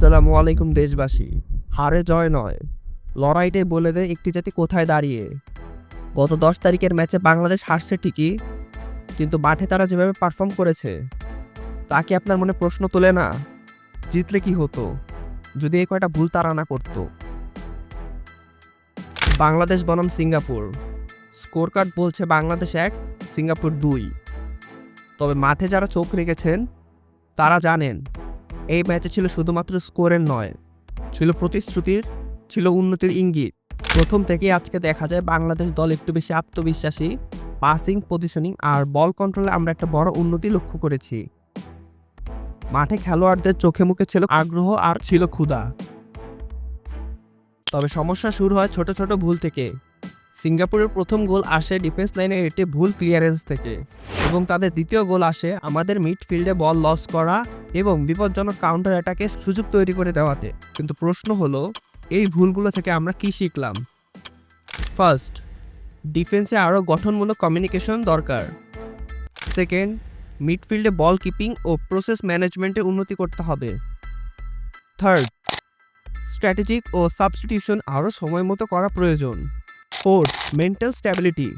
আসসালামু আলাইকুম, দেশবাসী। হারে জয় নয়। লড়াইটাই বলে দেয় একটি জাতি কোথায় দাঁড়িয়ে। গত দশ তারিখের ম্যাচে বাংলাদেশ হারছে ঠিকই, কিন্তু মাঠে তারা যেভাবে পারফর্ম করেছে, তা কি আপনার মনে প্রশ্ন তোলে না? জিতলে কি হতো? যদি এই কয়টা ভুল তারা না করতো। বাংলাদেশ বনাম সিঙ্গাপুর। স্কোর কার্ড বলছে বাংলাদেশ এক, সিঙ্গাপুর দুই। তবে মাঠে যারা চোখ রেখেছেন, তারা জানেন এই ম্যাচে ছিল শুধুমাত্র স্কোরের নয়, ছিল প্রতিশ্রুতির, ছিল উন্নতির ইঙ্গিত। প্রথম থেকে আজকে দেখা যায় বাংলাদেশ দল একটু বেশি আত্মবিশ্বাসী পাসিং পজিশনিং আর বল কন্ট্রোলে আমরা একটা বড় উন্নতি লক্ষ্য করেছি। মাঠে খেলোয়াড়দের চোখে মুখে ছিল আগ্রহ আর ছিল ক্ষুধা। তবে সমস্যা শুরু হয় ছোট ছোট ভুল থেকে। সিঙ্গাপুরের প্রথম গোল আসে ডিফেন্স লাইনের একটি ভুল ক্লিয়ারেন্স থেকে এবং তাদের দ্বিতীয় গোল আসে আমাদের মিডফিল্ডে বল লস করা এবং বিপজ্জনক কাউন্টার অ্যাটাকে সুযোগ তৈরি করে দেওয়াতে। কিন্তু প্রশ্ন হলো, এই ভুলগুলো থেকে আমরা কি শিখলাম? ফার্স্ট ডিফেন্সে আরও গঠনমূলক কমিউনিকেশন দরকার। সেকেন্ড মিডফিল্ডে বল কিপিং ও প্রসেস ম্যানেজমেন্টে উন্নতি করতে হবে। থার্ড স্ট্র্যাটেজিক ও সাবস্টিটিউশন আরও সময় মতো করা প্রয়োজন। ফোর্থ মেন্টাল স্ট্যাবিলিটি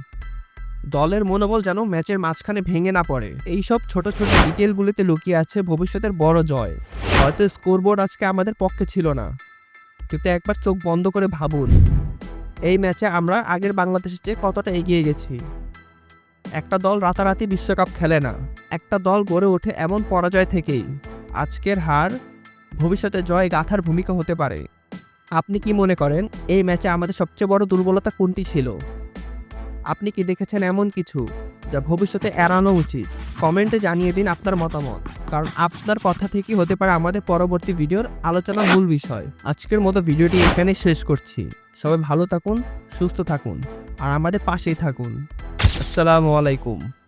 দলের মনোবল যেন ম্যাচের মাঝখানে ভেঙে না পড়ে। এইসব ছোট ছোট ডিটেলগুলিতে লুকিয়ে আছে ভবিষ্যতের বড় জয়। হয়তো স্কোরবোর্ড আজকে আমাদের পক্ষে ছিল না। কিন্তু একবার চোখ বন্ধ করে ভাবুন, এই ম্যাচে আমরা আগের বাংলাদেশের চেয়ে কতটা এগিয়ে গেছি? একটা দল রাতারাতি বিশ্বকাপ খেলে না, একটা দল গড়ে ওঠে এমন পরাজয় থেকেই। আজকের হার, ভবিষ্যতে জয় গাথার ভূমিকা হতে পারে। আপনি কি মনে করেন, এই ম্যাচে আমাদের সবচেয়ে বড় দুর্বলতা কোনটি ছিল? আপনি কি দেখেছেন এমন কিছু যা ভবিষ্যতে এড়ানো উচিত? কমেন্টে জানিয়ে দিন আপনার মতামত। কারণ আপনার কথা থেকেই হতে পারে আমাদের পরবর্তী ভিডিওর আলোচনার মূল বিষয়। আজকের মতো ভিডিওটি এখানে শেষ করছি। সবাই ভালো থাকুন, সুস্থ থাকুন, আর আমাদের পাশেই থাকুন। আসসালামু আলাইকুম।